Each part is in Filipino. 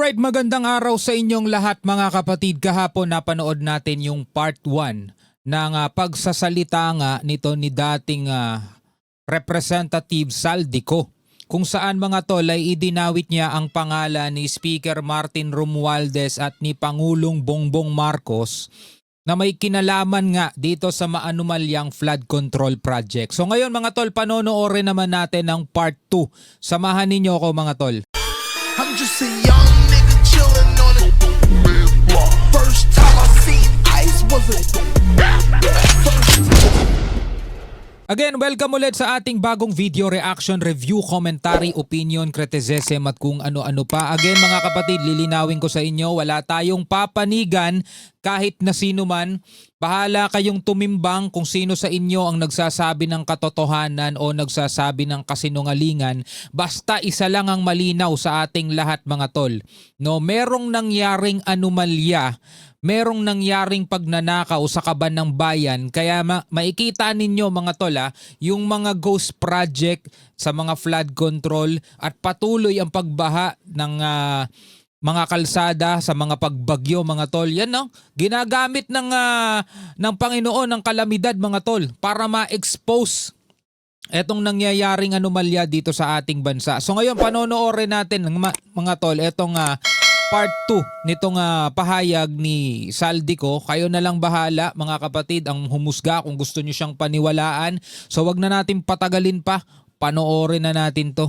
Alright, magandang araw sa inyong lahat mga kapatid. Kahapon napanood natin yung part 1 ng ah, pagsasalita nga nito ni dating ah, Representative Saldico kung saan mga tol ay idinawit niya ang pangalan ni Speaker Martin Romualdez at ni Pangulong Bongbong Marcos na may kinalaman nga dito sa maanumalyang flood control project. So ngayon mga tol, panonoorin naman natin ang part 2. Samahan ninyo ako mga tol. I'm just a young Again, welcome ulit sa ating bagong video reaction, review, commentary, opinion, criticism at kung ano-ano pa. Again mga kapatid, lilinawin ko sa inyo, wala tayong papanigan kahit na sino man. Bahala kayong tumimbang kung sino sa inyo ang nagsasabi ng katotohanan o nagsasabi ng kasinungalingan. Basta isa lang ang malinaw sa ating lahat mga tol. No, merong nangyaring anomalya merong nangyaring pagnanakaw sa kaban ng bayan kaya ma- makikita ninyo mga tol ah, yung mga ghost project sa mga flood control at patuloy ang pagbaha ng ah, mga kalsada sa mga pagbagyo mga tol yan no ginagamit ng ah, ng Panginoon ng kalamidad mga tol para ma-expose etong nangyayaring anomalya dito sa ating bansa. So ngayon panonoorin natin mga tol etong ah, part 2 nitong ah, pahayag ni Saldico. Kayo na lang bahala mga kapatid ang humusga kung gusto niyo siyang paniwalaan. So wag na natin patagalin pa. Panoorin na natin to.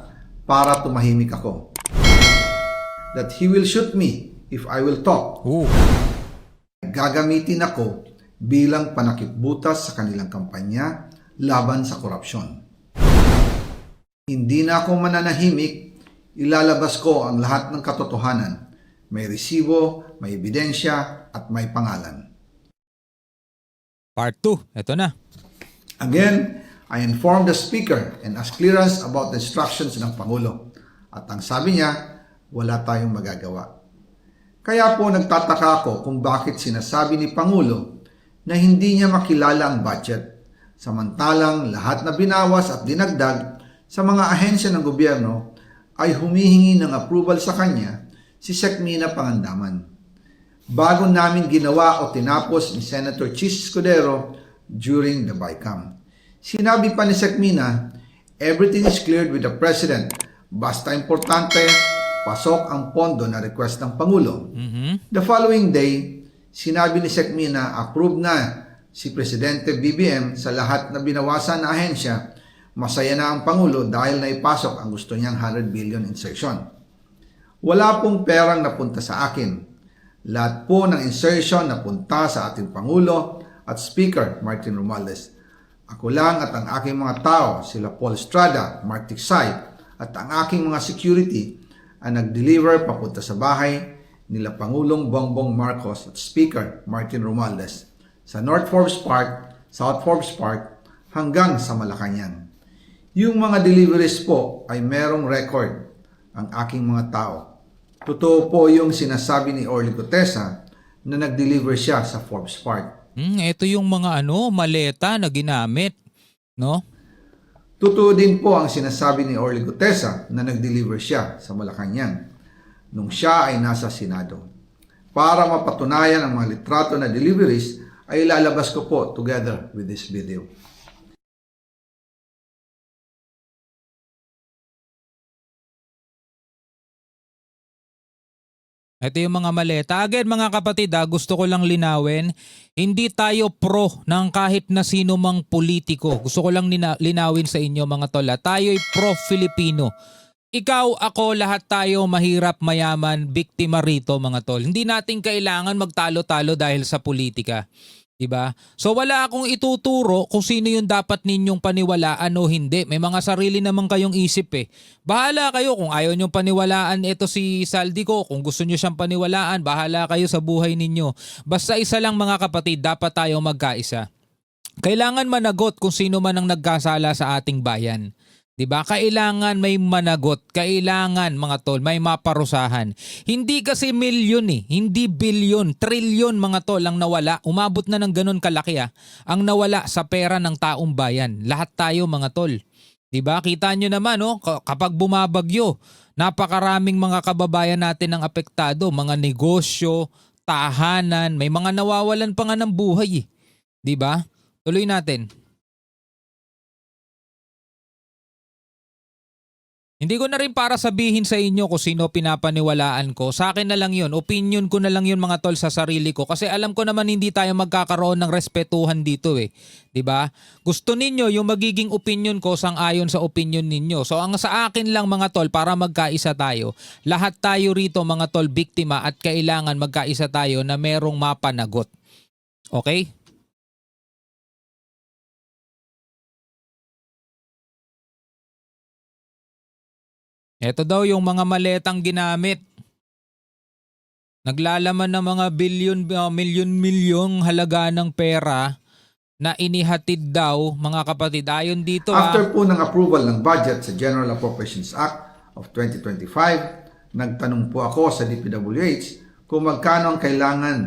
para tumahimik ako. That he will shoot me if I will talk Ooh. gagamitin ako bilang panakipbutas sa kanilang kampanya laban sa korupsyon. Hindi na ako mananahimik, ilalabas ko ang lahat ng katotohanan. May resibo, may ebidensya, at may pangalan. Part 2. Ito na. Again, I informed the speaker and asked clearance about the instructions ng Pangulo. At ang sabi niya, wala tayong magagawa. Kaya po nagtataka ako kung bakit sinasabi ni Pangulo na hindi niya makilala ang budget. Samantalang lahat na binawas at dinagdag sa mga ahensya ng gobyerno ay humihingi ng approval sa kanya si Sekmina Pangandaman. Bago namin ginawa o tinapos ni Senator Chis Escudero during the BICAM. Sinabi pa ni Sekmina, everything is cleared with the President. Basta importante, pasok ang pondo na request ng Pangulo. Mhm. The following day, sinabi ni Sekmina approve na si Presidente BBM sa lahat na binawasan na ahensya. Masaya na ang Pangulo dahil naipasok ang gusto niyang 100 billion insertion. Wala pong perang napunta sa akin. Lahat po ng insertion napunta sa ating Pangulo at Speaker Martin Romualdez. Ako lang at ang aking mga tao, sila Paul Estrada, Mark Tiksay, at ang aking mga security ang nag-deliver papunta sa bahay nila Pangulong Bongbong Marcos at Speaker Martin Romualdez sa North Forbes Park, South Forbes Park hanggang sa Malacanang. Yung mga deliveries po ay merong record ang aking mga tao. Totoo po yung sinasabi ni Orly Gutesa na nag-deliver siya sa Forbes Park. Hmm, ito yung mga ano, maleta na ginamit, no? Totoo din po ang sinasabi ni Orly Gutesa na nag-deliver siya sa Malacanang nung siya ay nasa Senado. Para mapatunayan ang mga litrato na deliveries ay ilalabas ko po together with this video. Ito yung mga maleta. Again mga kapatid, ah, gusto ko lang linawin, hindi tayo pro ng kahit na sino mang politiko. Gusto ko lang nina- linawin sa inyo mga tola. Tayo'y pro-Filipino. Ikaw, ako, lahat tayo mahirap, mayaman, biktima rito mga tol. Hindi natin kailangan magtalo-talo dahil sa politika. 'Di ba? So wala akong ituturo kung sino yung dapat ninyong paniwalaan o hindi. May mga sarili naman kayong isip eh. Bahala kayo kung ayaw nyong paniwalaan ito si Saldico. Kung gusto nyo siyang paniwalaan, bahala kayo sa buhay ninyo. Basta isa lang mga kapatid, dapat tayo magkaisa. Kailangan managot kung sino man ang nagkasala sa ating bayan. 'Di ba? Kailangan may managot, kailangan mga tol, may maparusahan. Hindi kasi milyon eh, hindi bilyon, trilyon mga tol ang nawala. Umabot na ng ganun kalaki ah, ang nawala sa pera ng taong bayan. Lahat tayo mga tol. 'Di ba? Kita nyo naman oh, ka- kapag bumabagyo, napakaraming mga kababayan natin ang apektado, mga negosyo, tahanan, may mga nawawalan pa nga ng buhay eh. 'Di ba? Tuloy natin. Hindi ko na rin para sabihin sa inyo kung sino pinapaniwalaan ko. Sa akin na lang yun. Opinion ko na lang yun mga tol sa sarili ko. Kasi alam ko naman hindi tayo magkakaroon ng respetuhan dito eh. ba? Gusto ninyo yung magiging opinion ko sang ayon sa opinion ninyo. So ang sa akin lang mga tol para magkaisa tayo. Lahat tayo rito mga tol biktima at kailangan magkaisa tayo na merong mapanagot. Okay? Ito daw yung mga maletang ginamit. Naglalaman ng mga bilyon, uh, milyon-milyong halaga ng pera na inihatid daw mga kapatid. Ayon dito ah, After po ng approval ng budget sa General Appropriations Act of 2025, nagtanong po ako sa DPWH kung magkano ang kailangan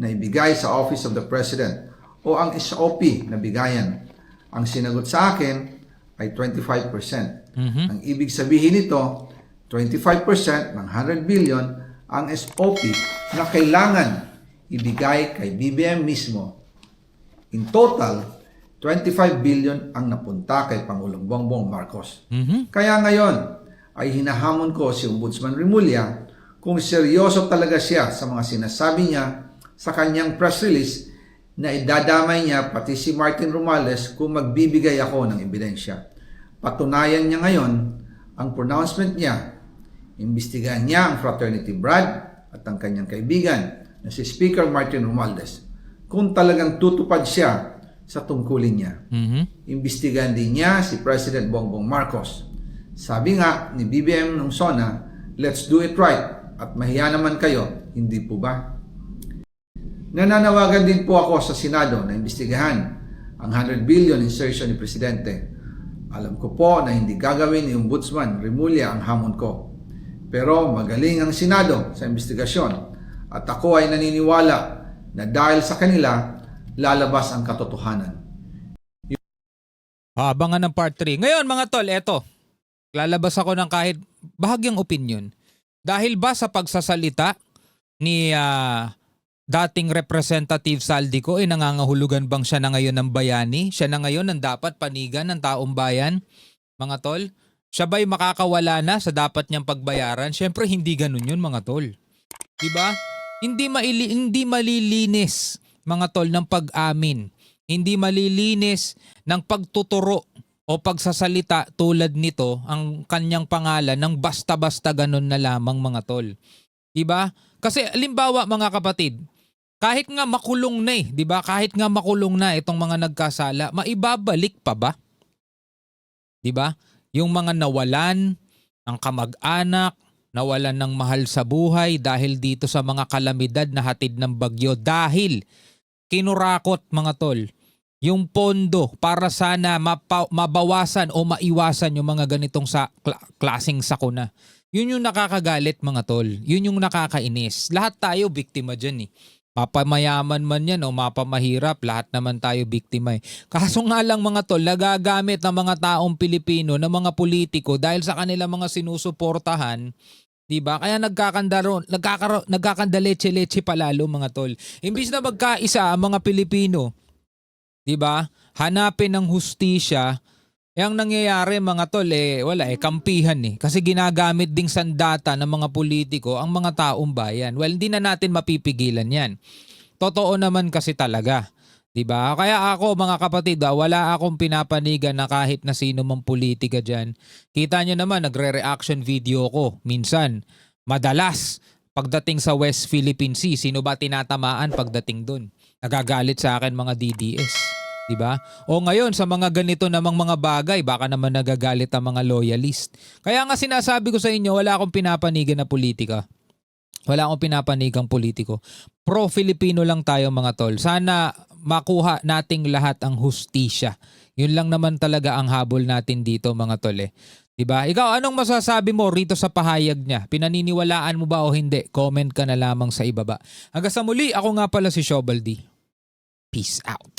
na ibigay sa Office of the President o ang SOP na bigayan. Ang sinagot sa akin ay 25%. Mhm. Ang ibig sabihin nito, 25% ng 100 billion ang SOP na kailangan ibigay kay BBM mismo In total, 25 billion ang napunta kay Pangulong Bongbong Marcos. Mhm. Kaya ngayon ay hinahamon ko si Ombudsman Remulla kung seryoso talaga siya sa mga sinasabi niya sa kanyang press release na idadamay niya pati si Martin Romales kung magbibigay ako ng ebidensya. Patunayan niya ngayon ang pronouncement niya. Imbestigahan niya ang fraternity Brad at ang kanyang kaibigan na si Speaker Martin Romualdez kung talagang tutupad siya sa tungkulin niya. Mhm. Imbestigahan din niya si President Bongbong Marcos. Sabi nga ni BBM nung SONA, let's do it right at mahiya naman kayo, hindi po ba? Nananawagan din po ako sa Senado na imbestigahan ang 100 billion insertion ni Presidente. Alam ko po na hindi gagawin ni Ombudsman Remulla ang hamon ko. Pero magaling ang Senado sa investigasyon at ako ay naniniwala na dahil sa kanila, lalabas ang katotohanan. Abangan ng part 3. Ngayon mga tol, eto. Lalabas ako ng kahit bahagyang opinion. Dahil ba sa pagsasalita ni ah, dating Representative Saldico, eh nangangahulugan bang siya na ngayon ng bayani? Siya na ngayon ang dapat panigan ng taong bayan? Mga tol, siya ba'y makakawala na sa dapat niyang pagbayaran? Siyempre hindi ganun yun mga tol. 'Di ba? Hindi maili, hindi malilinis mga tol ng pag-amin. Hindi malilinis ng pagtuturo o pagsasalita tulad nito ang kanyang pangalan ng basta-basta ganun na lamang mga tol. 'Di ba? Kasi alimbawa mga kapatid, kahit nga makulong na eh, 'di ba? Kahit nga makulong na itong mga nagkasala, maibabalik pa ba? 'Di ba? Yung mga nawalan ng kamag-anak, nawalan ng mahal sa buhay dahil dito sa mga kalamidad na hatid ng bagyo dahil kinurakot mga tol yung pondo para sana mapa- mabawasan o maiwasan yung mga ganitong sa kla- klaseng sakuna. Yun yung nakakagalit mga tol. Yun yung nakakainis. Lahat tayo biktima dyan eh. Mapamayaman man yan o mapamahirap, lahat naman tayo biktima eh. Kaso nga lang mga tol, nagagamit ng mga taong Pilipino, ng mga politiko dahil sa kanila mga sinusuportahan, 'di ba? Kaya nagkakandaro, nagkakaro, nagkakandaleche-leche palalo mga tol. Imbis na magkaisa ang mga Pilipino, 'di ba? Hanapin ng hustisya. Eh ang nangyayari mga tol eh wala eh kampihan eh kasi ginagamit ding sandata ng mga politiko ang mga taong bayan. Well, hindi na natin mapipigilan 'yan. Totoo naman kasi talaga. 'Di ba? Kaya ako mga kapatid, ah, wala akong pinapanigan na kahit na sino mang politika diyan. Kita nyo naman nagre-reaction video ko minsan. Madalas pagdating sa West Philippine Sea, sino ba tinatamaan pagdating doon? Nagagalit sa akin mga DDS. 'Di ba? O ngayon sa mga ganito namang mga bagay, baka naman nagagalit ang mga loyalist. Kaya nga sinasabi ko sa inyo, wala akong pinapanigan na politika. Wala akong pinapanigang politiko. Pro-Filipino lang tayo mga tol. Sana makuha nating lahat ang hustisya. Yun lang naman talaga ang habol natin dito mga tol eh. 'Di ba? Ikaw anong masasabi mo rito sa pahayag niya? Pinaniniwalaan mo ba o hindi? Comment ka na lamang sa ibaba. Hanggang sa muli, ako nga pala si Shobaldi. Peace out.